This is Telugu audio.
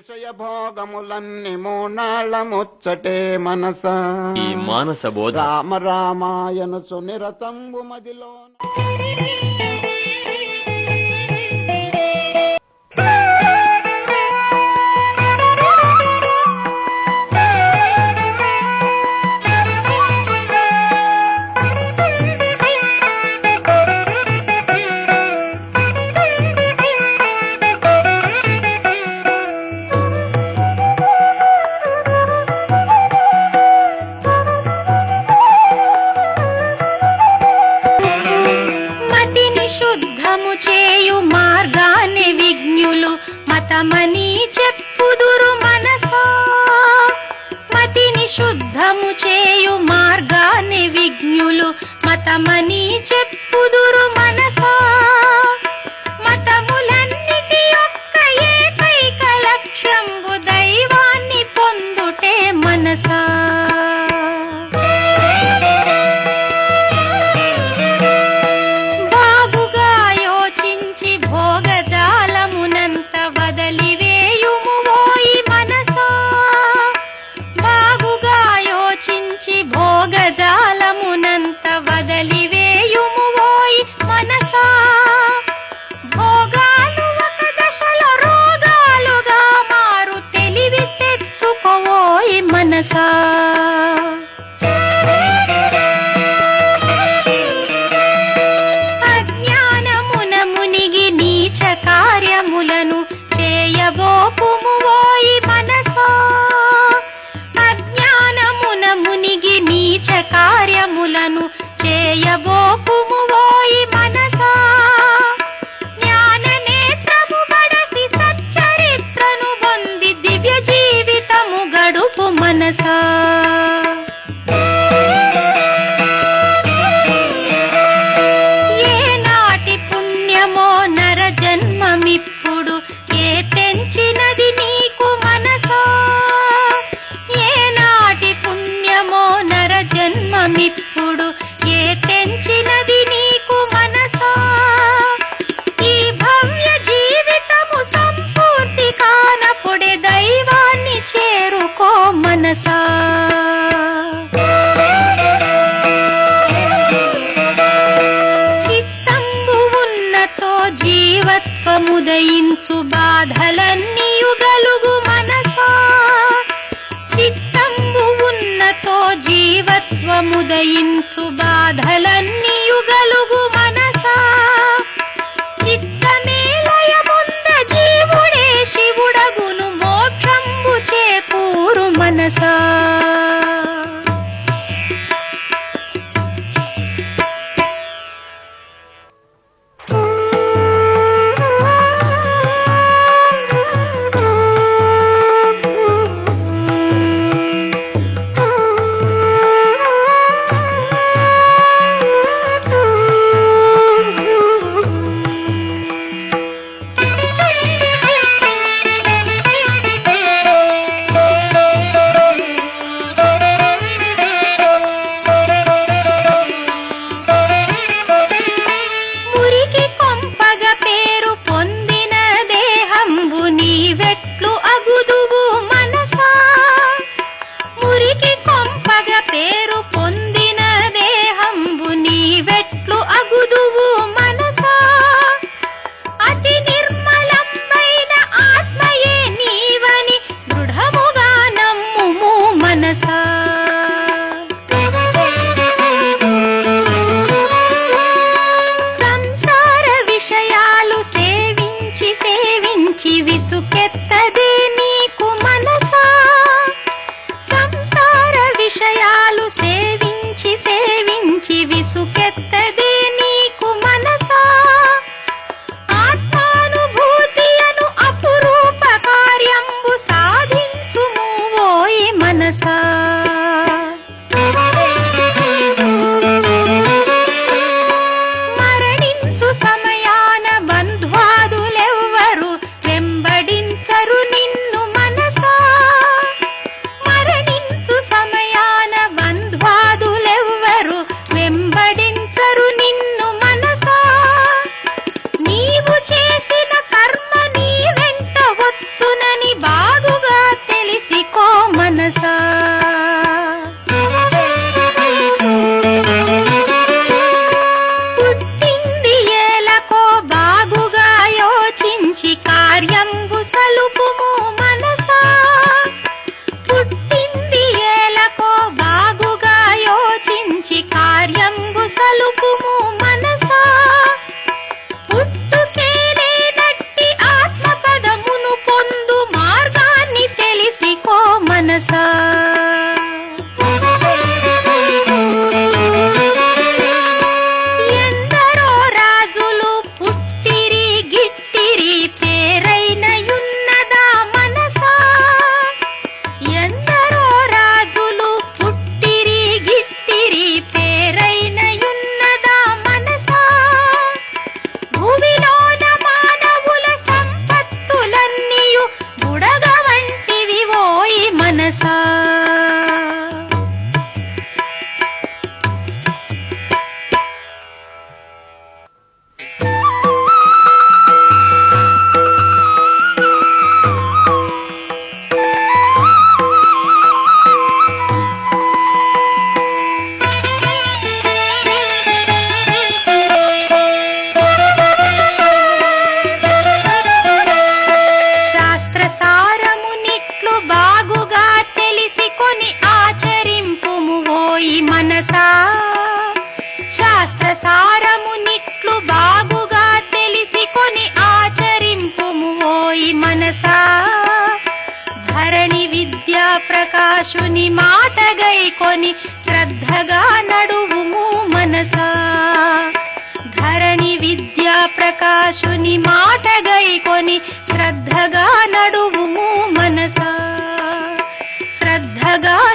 విషయ మనస. ఈ మానస బోధ. రామ రామాయను సునిరతంబు మదిలో చేయు మార్గాన్ని విజ్ఞులు మతమని చెప్పుదురు మనసా. మతిని శుద్ధము చేయు మార్గాన్ని విజ్ఞులు మతమని చెప్పుదురు మన నీచ కార్యములను చేయబోకుము ఓయి మనసా. సచ్చరిత్రను పొంది దివ్య జీవితము గడుపు మనసా. మనసా. చిత్తంబు ఉన్నచో జీవత్వముదయించు బాధలన్నీయుగలుగు మనసా. చిత్తంబు ఉన్నచో జీవత్వముదయించు బాధలన్నీ மனசா కలుపుము మనసా? శాస్త్ర సారమునిట్లు బాగుగా తెలిసికొని ఆచరింపు ఓయి మనసా? ధరణి విద్యా ప్రకాశుని మాటగై కొని శ్రద్ధగా నడువుము మనసా? ధరణి విద్యా ప్రకాశుని మాటగై కొని శ్రద్ధగా నడువుము మనసా? శ్రద్ధగా